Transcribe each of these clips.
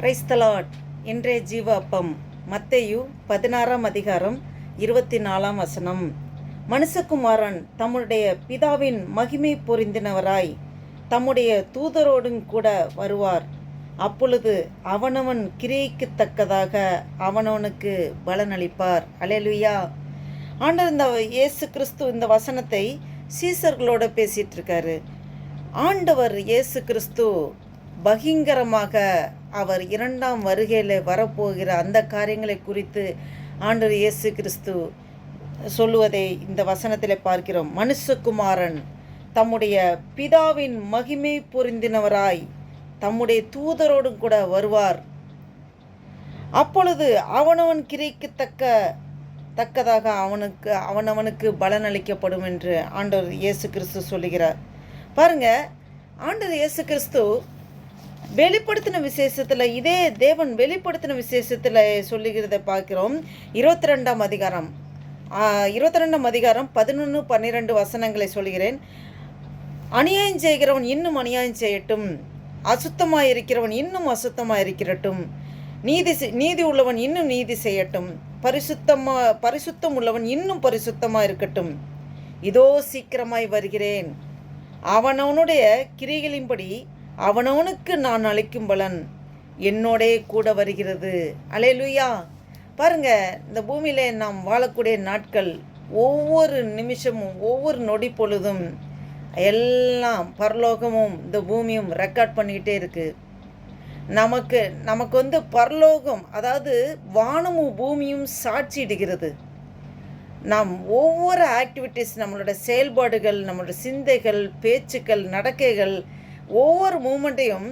கிரைஸ்தலாட் என்றே ஜீவ அப்பம் மத்தையு பதினாறாம் அதிகாரம் இருபத்தி நாலாம் வசனம். மனுஷகுமாரன் தம்முடைய பிதாவின் மகிமை பொருந்தினவராய் தம்முடைய தூதரோடும் கூட வருவார். அப்பொழுது அவனவன் கிரியைக்கு தக்கதாக அவனவனுக்கு பலனளிப்பார். அலையலுயா ஆண்டவர் இந்த இயேசு கிறிஸ்து இந்த வசனத்தை சீசர்களோட பேசிட்டு இருக்காரு. ஆண்டவர் இயேசு கிறிஸ்து பகிங்கரமாக அவர் இரண்டாம் வருகையில் வரப்போகிற அந்த காரியங்களை குறித்து ஆண்டர் இயேசு கிறிஸ்து சொல்லுவதை இந்த வசனத்தில் பார்க்கிறோம். மனுஷகுமாரன் தம்முடைய பிதாவின் மகிமை பொருந்தினவராய் தம்முடைய தூதரோடும் கூட வருவார். அப்பொழுது அவனவன் கிரைக்கு தக்க தக்கதாக அவனுக்கு அவனவனுக்கு பலன் அளிக்கப்படும் என்று ஆண்டவர் இயேசு கிறிஸ்து சொல்லுகிறார். பாருங்க ஆண்டவர் இயேசு கிறிஸ்து வெளிப்படுத்தின விசேஷத்தில் இதே தேவன் வெளிப்படுத்தின விசேஷத்தில் சொல்லுகிறத பார்க்கிறோம். இருபத்தி ரெண்டாம் அதிகாரம். இருபத்தி ரெண்டாம் அதிகாரம் பதினொன்று பன்னிரெண்டு வசனங்களை சொல்கிறேன் அநியாயம் செய்கிறவன் இன்னும் அநியாயம் செய்யட்டும். அசுத்தமாக இருக்கிறவன் இன்னும் அசுத்தமாக இருக்கிறட்டும் நீதி நீதி உள்ளவன் இன்னும் நீதி செய்யட்டும். பரிசுத்தமாக பரிசுத்தம் உள்ளவன் இன்னும் பரிசுத்தமாக இருக்கட்டும் இதோ சீக்கிரமாய் வருகிறேன். அவனவனுடைய கிரிகளின்படி அவனவனுக்கு நான் அளிக்கும் பலன் என்னோடே கூட வருகிறது. அலேலுயா பாருங்க இந்த பூமியில் நாம் வாழக்கூடிய நாட்கள் ஒவ்வொரு நிமிஷமும் ஒவ்வொரு நொடி பொழுதும் எல்லாம் பரலோகமும் இந்த பூமியும் ரெக்கார்ட் பண்ணிக்கிட்டே இருக்குது நமக்கு நமக்கு வந்து பரலோகம் அதாவது வானமும் பூமியும் சாட்சியிடுகிறது நாம் ஒவ்வொரு ஆக்டிவிட்டீஸ் நம்மளோட செயல்பாடுகள் நம்மளோட சிந்தைகள் பேச்சுக்கள் நடக்கைகள் ஒவ்வொரு மூமெண்ட்டையும்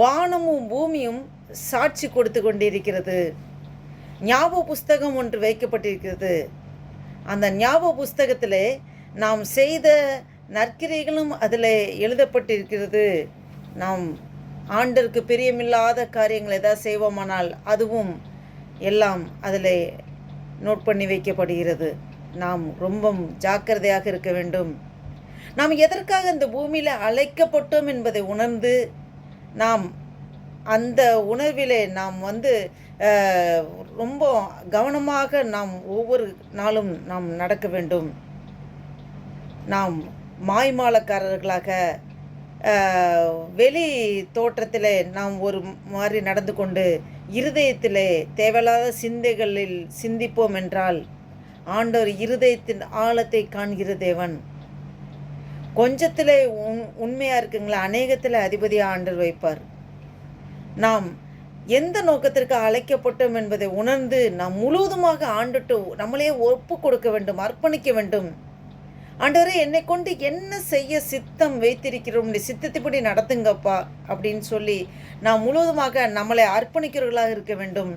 வானமும் பூமியும் சாட்சி கொடுத்து கொண்டிருக்கிறது. ஞாபக புஸ்தகம் ஒன்று வைக்கப்பட்டிருக்கிறது. அந்த ஞாபக புஸ்தகத்தில் நாம் செய்த நற்கிரைகளும் அதில் எழுதப்பட்டிருக்கிறது. நாம் ஆண்டருக்கு பிரியமில்லாத காரியங்கள் ஏதாவது செய்வோமானால் அதுவும் எல்லாம் அதில் நோட் பண்ணி வைக்கப்படுகிறது. நாம் ரொம்ப ஜாக்கிரதையாக இருக்க வேண்டும். நாம் எதற்காக இந்த பூமியில் அழைக்கப்பட்டோம் என்பதை உணர்ந்து நாம் அந்த உணர்விலே நாம் வந்து ரொம்ப கவனமாக நாம் ஒவ்வொரு நாளும் நாம் நடக்க வேண்டும். நாம் மாய்மாலக்காரர்களாக வெளி தோற்றத்தில் நாம் ஒரு மாதிரி நடந்து கொண்டு இருதயத்திலே தேவையில்லாத சிந்தைகளில் சிந்திப்போம் என்றால் ஆண்டவர் இருதயத்தின் ஆழத்தை காண்கிற தேவன். கொஞ்சத்தில் உண் உண்மையாக இருக்குங்களா? அநேகத்தில் அதிபதியாக ஆண்டு வைப்பார். நாம் எந்த நோக்கத்திற்கு அழைக்கப்பட்டோம் என்பதை உணர்ந்து நாம் முழுவதுமாக ஆண்டுட்டு நம்மளே ஒப்பு கொடுக்க வேண்டும் அர்ப்பணிக்க வேண்டும். ஆண்டவரே என்னை கொண்டு என்ன செய்ய சித்தம் வைத்திருக்கிறோம்? இந்த சித்தத்தைப்படி நடத்துங்கப்பா அப்படின்னு சொல்லி நாம் முழுவதுமாக நம்மளை அர்ப்பணிக்கிறவர்களாக இருக்க வேண்டும்.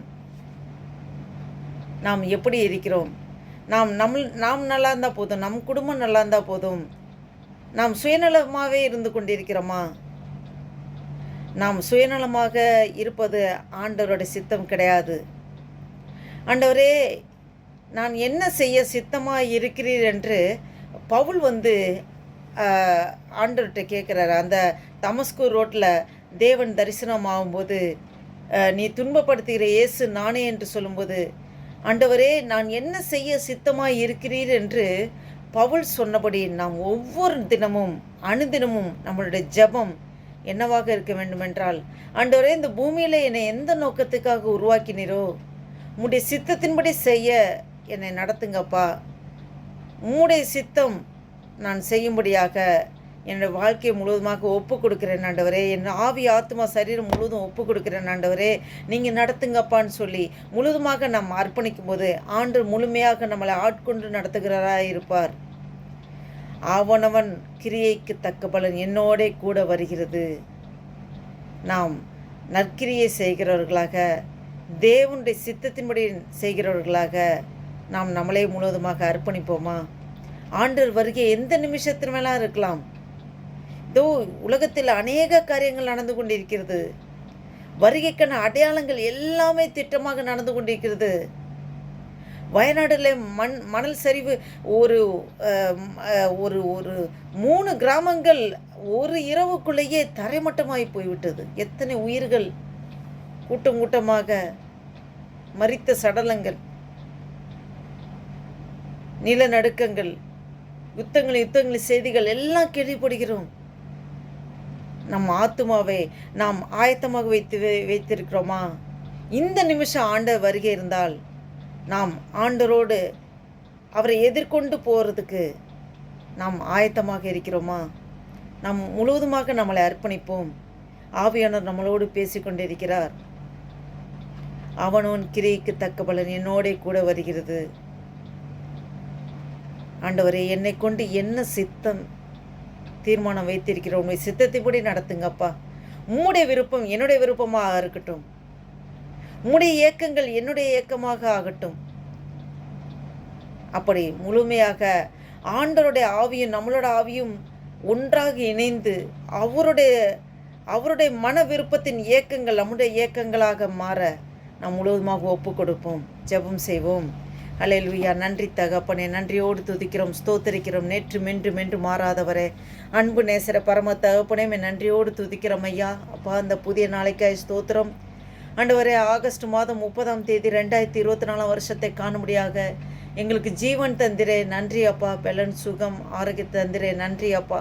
நாம் எப்படி இருக்கிறோம்? நாம் நம் நாம் நல்லா இருந்தால் போதும் நம் குடும்பம் நல்லா இருந்தால் போதும். நாம் சுயநலமாகவே இருந்து கொண்டிருக்கிறோமா? நாம் சுயநலமாக இருப்பது ஆண்டவரோட சித்தம் கிடையாது. ஆண்டவரே நான் என்ன செய்ய சித்தமாக இருக்கிறீர் என்று பவுல் வந்து ஆண்டவர்கிட்ட கேட்குறாரு. அந்த தமஸ்கூர் ரோட்டில் தேவன் தரிசனம் ஆகும்போது நீ துன்பப்படுத்துகிற இயேசு நானே என்று சொல்லும்போது ஆண்டவரே நான் என்ன செய்ய சித்தமாக இருக்கிறீர் என்று பவுல் சொன்னபடி நாம் ஒவ்வொரு தினமும் அணுதினமும் நம்மளுடைய ஜெபம் என்னவாக இருக்க வேண்டுமென்றால் ஆண்டவரே இந்த பூமியில் என்னை எந்த நோக்கத்துக்காக உருவாக்கினீரோ உம்முடைய சித்தத்தின்படி செய்ய என்னை நடத்துங்கப்பா. உம்முடைய சித்தம் நான் செய்யும்படியாக என்னுடைய வாழ்க்கையை முழுவதுமாக ஒப்பு கொடுக்குறேன் ஆண்டவரே. என் ஆவி ஆத்மா சரீரம் முழுவதும் ஒப்பு கொடுக்குறேன் ஆண்டவரே. நீங்கள் நடத்துங்கப்பான்னு சொல்லி முழுவதுமாக நாம் அர்ப்பணிக்கும் போது ஆண்டு முழுமையாக நம்மளை ஆட்கொண்டு நடத்துகிறாராக இருப்பார் ஆவணவன் கிரியைக்கு தக்க பலன் என்னோடே கூட வருகிறது. நாம் நற்கிரியை செய்கிறவர்களாக தேவனுடைய சித்தத்தின்படி செய்கிறவர்களாக நாம் நம்மளே முழுவதுமாக அர்ப்பணிப்போமா? ஆண்டர் வருகை எந்த நிமிஷத்தின் மேலாம் இருக்கலாம். இதோ உலகத்தில் அநேக காரியங்கள் நடந்து கொண்டிருக்கிறது. வருகைக்கான அடையாளங்கள் எல்லாமே திட்டமாக நடந்து கொண்டிருக்கிறது. வயநாடில் மண் மணல் சரிவு ஒரு ஒரு ஒரு மூணு கிராமங்கள் ஒரு இரவுக்குள்ளேயே தரைமட்டமாகி போய்விட்டது. எத்தனை உயிர்கள் கூட்டம் கூட்டமாக மறித்த சடலங்கள் நிலநடுக்கங்கள் யுத்தங்கள் யுத்தங்களின் செய்திகள் எல்லாம் கேள்விப்படுகிறோம். நம் ஆத்துமாவே நாம் ஆயத்தமாக வைத்து வை- வைத்திருக்கிறோமா? இந்த நிமிஷம் ஆண்ட வருகை இருந்தால் நாம் ஆண்டரோடு அவரை எதிர்கொண்டு போகிறதுக்கு நாம் ஆயத்தமாக இருக்கிறோமா? நாம் முழுவதுமாக நம்மளை அர்ப்பணிப்போம். ஆவியானவர் நம்மளோடு பேசிக்கொண்டிருக்கிறார். அவனோன் கிரியைக்கு தக்க பலன் என்னோடே கூட வருகிறது. ஆண்டவரே என்னை கொண்டு என்ன சித்தம் தீர்மானம் வைத்திருக்கிற சித்தத்தை சித்தத்தைப்படி நடத்துங்கப்பா உம்முடைய விருப்பம் என்னுடைய விருப்பமாக இருக்கட்டும். உம்முடைய இயக்கங்கள் என்னுடைய இயக்கமாக ஆகட்டும். அப்படி முழுமையாக ஆண்டருடைய ஆவியும் நம்மளோட ஆவியும் ஒன்றாக இணைந்து அவருடைய அவருடைய மன விருப்பத்தின் இயக்கங்கள் நம்முடைய இயக்கங்களாக மாற நாம் முழுவதுமாக ஒப்பு கொடுப்போம். ஜெபம் செய்வோம். அல்லேலூயா நன்றி தகப்பனே நன்றியோடு துதிக்கிறோம் ஸ்தோத்தரிக்கிறோம். நேற்று மென்று மென்று மாறாதவரே. அன்பு நேசர பரம தகப்பனே மே நன்றியோடு துதிக்கிறோம் ஐயா. அப்பா அந்த புதிய நாளைக்காய் ஸ்தோத்திரம். ஆண்டவரே ஆகஸ்ட் மாதம் முப்பதாம் தேதி ரெண்டாயிரத்தி இருபத்தி நாலாம் வருஷத்தை காணும்படியாக எங்களுக்கு ஜீவன் தந்திரே. நன்றி அப்பா. பெலன் சுகம் ஆரோக்கிய தந்திரே. நன்றி அப்பா.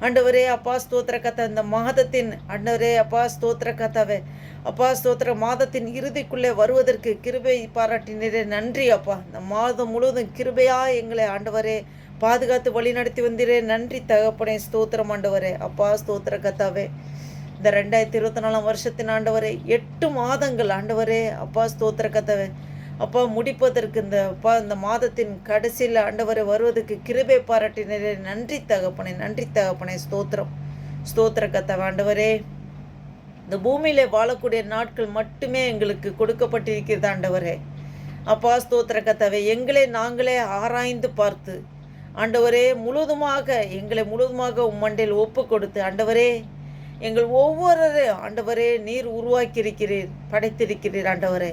ஆண்டவரே அப்பா ஸ்தோத்திர கதை இந்த மாதத்தின் ஆண்டவரே அப்பா ஸ்தோத்திர கதாவே அப்பா ஸ்தோத்திர மாதத்தின் இறுதிக்குள்ளே வருவதற்கு கிருபை பாராட்டினரே. நன்றி அப்பா. இந்த மாதம் முழுவதும் கிருபையா எங்களை ஆண்டவரே பாதுகாத்து வழி நடத்தி நன்றி தகப்பனே ஸ்தோத்திரம் ஆண்டவரே அப்பா ஸ்தோத்திர கதாவே இந்த ரெண்டாயிரத்தி இருபத்தி நாலாம் வருஷத்தின் ஆண்டவரே எட்டு மாதங்கள் ஆண்டவரே அப்பா ஸ்தோத்திர கதவை அப்பா முடிப்பதற்கு இந்த அப்பா இந்த மாதத்தின் கடைசியில் ஆண்டவரை வருவதற்கு கிருபை பாராட்டினரே. நன்றி தகப்பனே நன்றி தகப்பனே ஸ்தோத்திரம். ஸ்தோத்திர கதவை ஆண்டவரே இந்த பூமியிலே வாழக்கூடிய நாட்கள் மட்டுமே எங்களுக்கு கொடுக்கப்பட்டிருக்கிறது ஆண்டவரே. அப்பா ஸ்தோத்திர கதவை எங்களை நாங்களே ஆராய்ந்து பார்த்து ஆண்டவரே முழுதுமாக எங்களை முழுதுமாக உம்மண்டையில் ஒப்பு கொடுத்து ஆண்டவரே எங்கள் ஒவ்வொரு ஆண்டவரே நீர் உருவாக்கியிருக்கிறீர் படைத்திருக்கிறீர் ஆண்டவரே.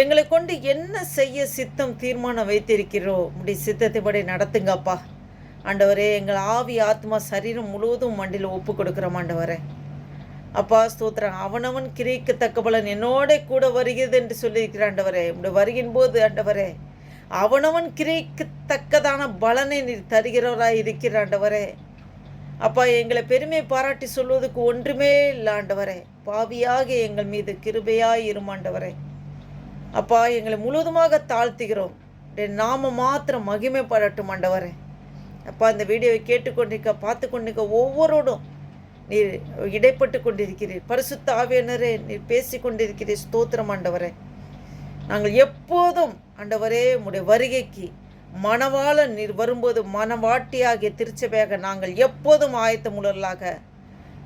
எங்களை கொண்டு என்ன செய்ய சித்தம் தீர்மானம் வைத்திருக்கிறோ இப்படி சித்தத்தைப்படி நடத்துங்கப்பா. ஆண்டவரே எங்கள் ஆவி ஆத்மா சரீரம் முழுவதும் மண்டியில் ஒப்பு கொடுக்குறோம் ஆண்டவரே. அப்பா ஸ்தோத்திரம். அவனவன் கிரிக்கு தக்க பலன் என்னோட கூட வருகிறது என்று சொல்லியிருக்கிற ஆண்டவரே. உடைய வருகின் போது ஆண்டவரே அவனவன் கிரிக்கு தக்கதான பலனை நீர் தருகிறவராய் இருக்கிற ஆண்டவரே. அப்பா எங்களை பெருமை பாராட்டி சொல்வதற்கு ஒன்றுமே இல்லாண்டவரே. பாவியாக எங்கள் மீது கிருபையாய் இருமாண்டவரே அப்பா எங்களை முழுவதுமாக தாழ்த்துகிறோம். நாம மாத்திரம் மகிமைப்படட்டும் ஆண்டவரே. அப்பா இந்த வீடியோவை கேட்டுக்கொண்டிருக்க பார்த்து கொண்டிருக்க ஒவ்வொருடும் நீர் இடைப்பட்டு கொண்டிருக்கிறீர். பரிசுத்த ஆவியனரே நீர் பேசி கொண்டிருக்கிறீர். ஸ்தோத்திரம் ஆண்டவரே. நாங்கள் எப்போதும் ஆண்டவரே உடைய வருகைக்கு மணவாளன் நீர் வரும்போது மனவாட்டியாகிய திருச்சபையாக நாங்கள் எப்போதும் ஆயத்தமுள்ளர்களாக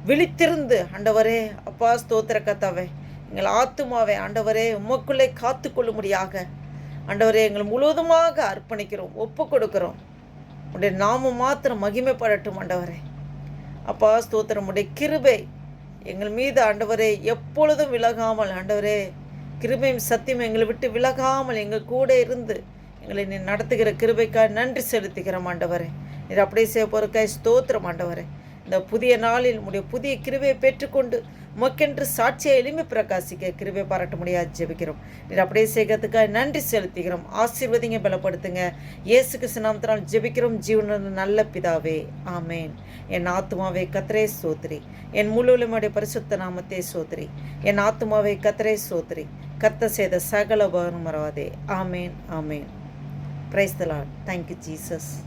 விழித்திருந்து ஆண்டவரே அப்பா ஸ்தோத்திர கத்தாவே எங்கள் ஆத்துமாவை ஆண்டவரே உமக்குள்ளே காத்து கொள்ளும்படியாக ஆண்டவரே எங்கள் முழுவதுமாக அர்ப்பணிக்கிறோம் ஒப்பு கொடுக்கிறோம். உடைய நாமம் மாத்திரம் மகிமைப்படட்டும் ஆண்டவரே. அப்பா ஸ்தோத்திரம் உடைய கிருபை எங்கள் மீது ஆண்டவரே எப்பொழுதும் விலகாமல் ஆண்டவரே கிருபையும் சத்தியம் எங்களை விட்டு விலகாமல் எங்கள் கூட இருந்து எங்களை நீ நடத்துகிற கிருபைக்காக நன்றி செலுத்துகிறோம் ஆண்டவரே. நீர் அப்படியே செய்ய போகிறக்காய் ஸ்தோத்திரம் ஆண்டவரே. இந்த புதிய நாளில் உடைய புதிய கிருவையை பெற்றுக்கொண்டு மக்கென்று சாட்சியை எளிமை பிரகாசிக்க கிருவை பாராட்ட முடியாது ஜெபிக்கிறோம். நீர் அப்படியே செய்கிறதுக்காக நன்றி செலுத்துகிறோம். ஆசீர்வதிங்க பலப்படுத்துங்க. இயேசு கிருஷ்ணாமத்தினால் ஜெபிக்கிறோம். ஜீவன நல்ல பிதாவே. ஆமேன். என் ஆத்துமாவை கத்தரே சோத்ரி என் முழுவலுமுடைய பரிசுத்த நாமத்தை சோத்ரி என் ஆத்துமாவை கத்தரே சோத்ரி கத்த செய்த சகல பகன் மறவாதே. ஆமேன் ஆமேன். Praise the Lord. Thank you, Jesus.